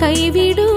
കൈവിടു.